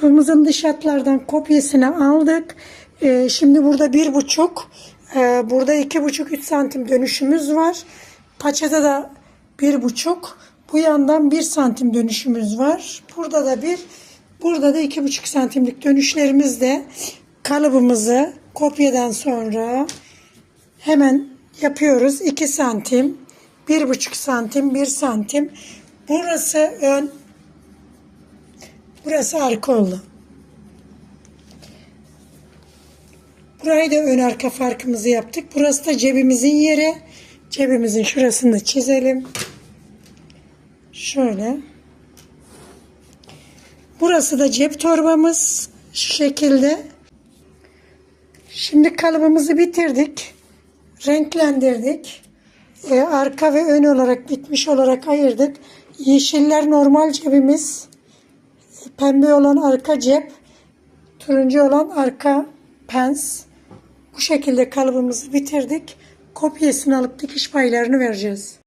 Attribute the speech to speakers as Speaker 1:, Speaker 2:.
Speaker 1: Kalıbımızın dış hatlardan kopyasını aldık. Ee, şimdi burada bir buçuk, e, burada iki buçuk üç santim dönüşümüz var. Paçada da bir buçuk, bu yandan bir santim dönüşümüz var. Burada da bir, burada da iki buçuk santimlik dönüşlerimiz de kalıbımızı kopyadan sonra hemen yapıyoruz. 2 santim, bir buçuk santim, bir santim. Burası ön, burası arka oldu. Burayı da ön arka farkımızı yaptık. Burası da cebimizin yeri. Cebimizin şurasını çizelim. Şöyle. Burası da cep torbamız. Şu şekilde. Şimdi kalıbımızı bitirdik. Renklendirdik. Ee, arka ve ön olarak bitmiş olarak ayırdık. Yeşiller normal cebimiz. Pembe olan arka cep. Turuncu olan arka pens. Bu şekilde kalıbımızı bitirdik. Kopyasını alıp dikiş paylarını vereceğiz.